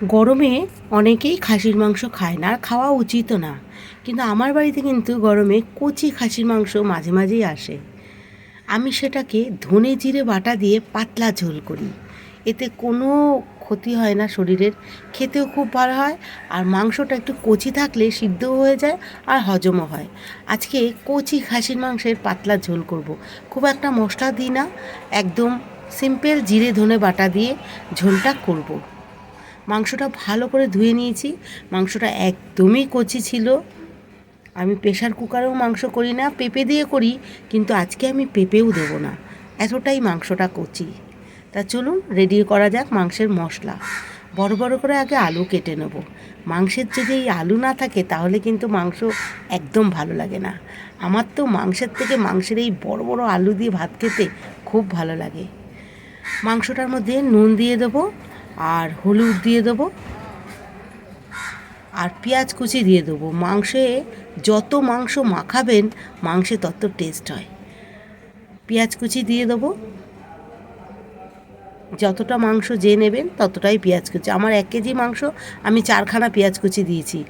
গরমে অনেকেই খাসির মাংস খায় না, আর খাওয়া উচিতও না কিন্তু আমার বাড়িতে কিন্তু গরমে কচি খাসির মাংস মাঝে মাঝেই আসে আমি সেটাকে ধনে জিরে বাটা দিয়ে পাতলা ঝোল করি এতে কোনো ক্ষতি হয় না শরীরের, খেতেও খুব ভালো হয়, আর মাংসটা একটু কচি থাকলে সিদ্ধও হয়ে যায় আর হজমও হয় আজকে কচি খাসির মাংসের পাতলা ঝোল করব। খুব একটা মশলা দিই না, একদম সিম্পল জিরে ধনে বাটা দিয়ে ঝোলটা করব। মাংসটা ভালো করে ধুয়ে নিয়েছি। মাংসটা একদমই কচি ছিল। আমি প্রেশার কুকারেও মাংস করি না, পেঁপে দিয়ে করি, কিন্তু আজকে আমি পেঁপেও দেবো না। এতটাই মাংসটা কচি। তা চলুন রেডি করা যাক মাংসের মশলা। বড় বড় করে আগে আলু কেটে নেব। মাংসের যদি এই আলু না থাকে, তাহলে কিন্তু মাংস একদম ভালো লাগে না। আমার তো মাংসের থেকে মাংসের এই বড় বড় আলু দিয়ে ভাত খেতে খুব ভালো লাগে। মাংসটার মধ্যে নুন দিয়ে দেবো। আর হলুদ দিয়ে দেবো। আর পেঁয়াজ কুচি দিয়ে দেবো। মাংসে যত মাংস মাখাবেন, মাংসে তত টেস্ট হয়। পেঁয়াজ কুচি দিয়ে দেবো। যতটা মাংস যে নেবেন, ততটাই পেঁয়াজ কুচি। আমার এক কেজি মাংস, আমি চারখানা পেঁয়াজ কুচি দিয়েছি।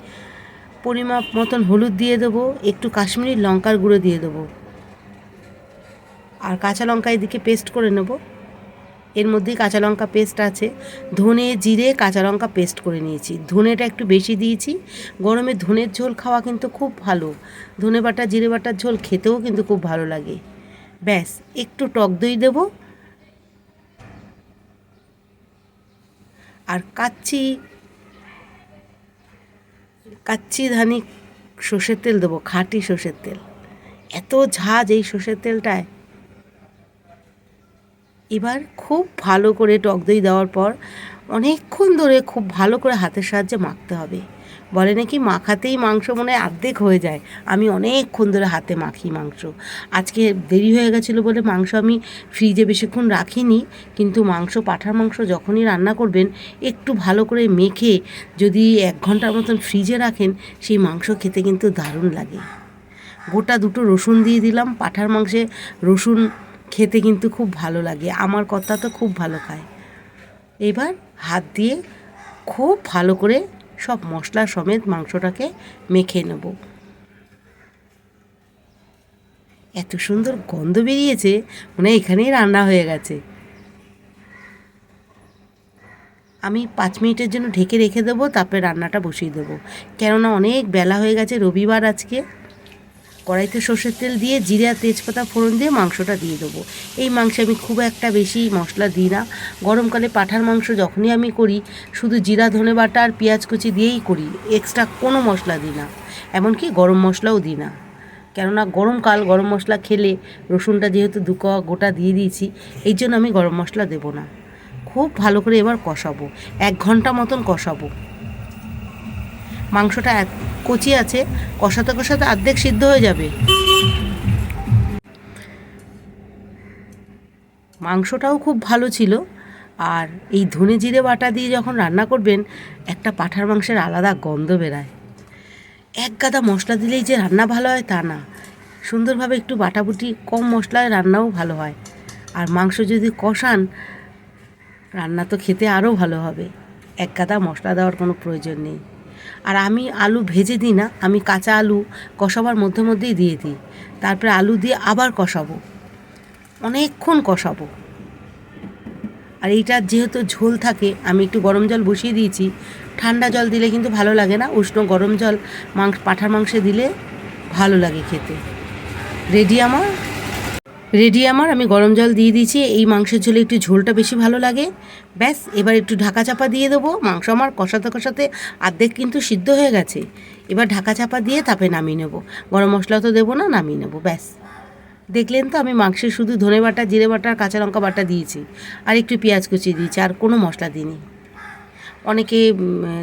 পরিমাপ মতন হলুদ দিয়ে দেবো, একটু কাশ্মীরি লঙ্কার গুঁড়ো দিয়ে দেবো। আর কাঁচা লঙ্কা এদিকে পেস্ট করে নেব। এর মধ্যেই কাঁচা লঙ্কা পেস্ট আছে। ধনে জিরে কাঁচা লঙ্কা পেস্ট করে নিয়েছি। ধনেটা একটু বেশি দিয়েছি। গরমে ধনের ঝোল খাওয়া কিন্তু খুব ভালো। ধনে বাটা, জিরে বাটার ঝোল খেতেও কিন্তু খুব ভালো লাগে। ব্যাস, একটু টক দই দেব। আর কাচ্চি কাচ্চি ধানি সর্ষের তেল দেবো, খাঁটি সর্ষের তেল। এত ঝাঁজ এই সর্ষের তেলটায়। এবার খুব ভালো করে টক দই দেওয়ার পর অনেকক্ষণ ধরে খুব ভালো করে হাতের সাহায্যে মাখতে হবে। বলে নাকি মাখাতেই মাংস মনে হয় অর্ধেক হয়ে যায়। আমি অনেকক্ষণ ধরে হাতে মাখি মাংস। আজকে দেরি হয়ে গেছিল বলে মাংস আমি ফ্রিজে বেশিক্ষণ রাখিনি। কিন্তু মাংস, পাঠার মাংস যখনই রান্না করবেন, একটু ভালো করে মেখে যদি এক ঘণ্টার মতন ফ্রিজে রাখেন, সেই মাংস খেতে কিন্তু দারুণ লাগে। গোটা দুটো রসুন দিয়ে দিলাম। পাঠার মাংসে রসুন খেতে কিন্তু খুব ভালো লাগে। আমার কথা তো খুব ভালো খায়। এবার হাত দিয়ে খুব ভালো করে সব মশলা সমেত মাংসটাকে মেখে নেব। এত সুন্দর গন্ধ বেরিয়েছে মানে এখানেই রান্না হয়ে গেছে। আমি পাঁচ মিনিটের জন্য ঢেকে রেখে দেবো, তারপরে রান্নাটা বসিয়ে দেবো। কেননা অনেক বেলা হয়ে গেছে, রবিবার আজকে। কড়াইতে সর্ষের তেল দিয়ে জিরে আর তেজপাতা ফোড়ন দিয়ে মাংসটা দিয়ে দেবো। এই মাংসে আমি খুব একটা বেশি মশলা দিই না। গরমকালে পাঠার মাংস যখনই আমি করি, শুধু জিরা, ধনে বাটা আর পেঁয়াজ কুচি দিয়েই করি এক্সট্রা কোনো মশলা দিই না। এমনকি গরম মশলাও দিই না। কেননা গরমকাল, গরম মশলা খেলে রসুনটা যেহেতু দু কোয়া গোটা দিয়ে দিয়েছি, এই জন্য আমি গরম মশলা দেবো না। খুব ভালো করে এবার কষাবো। এক ঘণ্টা মতন কষাবো। মাংসটা কচি আছে, কষাতে কষাতে অর্ধেক সিদ্ধ হয়ে যাবে। মাংসটাও খুব ভালো ছিল। আর এই ধনে জিরে বাটা দিয়ে যখন রান্না করবেন, একটা পাঠার মাংসের আলাদা গন্ধ বেরায়। এক গাদা মশলা দিলেই যে রান্না ভালো হয় তা না। সুন্দরভাবে একটু বাটাবুটি, কম মশলায় রান্নাও ভালো হয়। আর মাংস যদি কষান, রান্না তো খেতে আরও ভালো হবে। এক গাদা মশলা দেওয়ার কোনো প্রয়োজন নেই। আর আমি আলু ভেজে দিই না, আমি কাঁচা আলু কষাবার মধ্যে মধ্যেই দিয়ে দিই। তারপরে আলু দিয়ে আবার কষাবো। অনেকক্ষণ কষাবো। আর এইটা যেহেতু ঝোল থাকে, আমি একটু গরম জল বসিয়ে দিয়েছি। ঠান্ডা জল দিলে কিন্তু ভালো লাগে না, উষ্ণ গরম জল মাংস, পাঠার মাংসে দিলে ভালো লাগে খেতে। রেডি আমার? রেডি আমার, আমি গরম জল দিয়ে দিয়েছি। এই মাংসের ঝোলে একটু ঝোলটা বেশি ভালো লাগে। ব্যাস, এবার একটু ঢাকা চাপা দিয়ে দেবো। মাংস আমার কষাতে কষাতে আর্ধেক কিন্তু সিদ্ধ হয়ে গেছে। এবার ঢাকা চাপা দিয়ে তাপে নামিয়ে নেব। গরম মশলা তো দেবো না, নামিয়ে নেব, ব্যাস। দেখলেন তো, আমি মাংসে শুধু ধনে বাটা, জিরে বাটা কাঁচা লঙ্কা বাটা দিয়েছি। আর একটু পেঁয়াজ কুচি দিয়েছি, আর কোনো মশলা দিইনি। অনেকে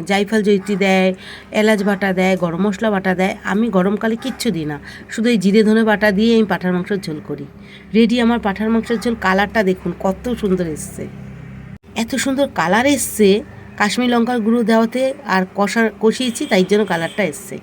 জাইফল জৈতি দেয়, এলাচ বাটা দেয়, গরম মশলা বাটা দেয়। আমি গরমকালে কিচ্ছু দিই না। শুধু এই জিরে ধনে বাটা দিয়ে আমি পাঠার মাংসের ঝোল করি। রেডি আমার পাঠার মাংসের ঝোল। কালারটা দেখুন, কত সুন্দর এসছে। এত সুন্দর কালার এসছে। কাশ্মীর লঙ্কার গুঁড়ো দেওয়াতে আর কষা, কষিয়েছি, তাই জন্য কালারটা এসছে।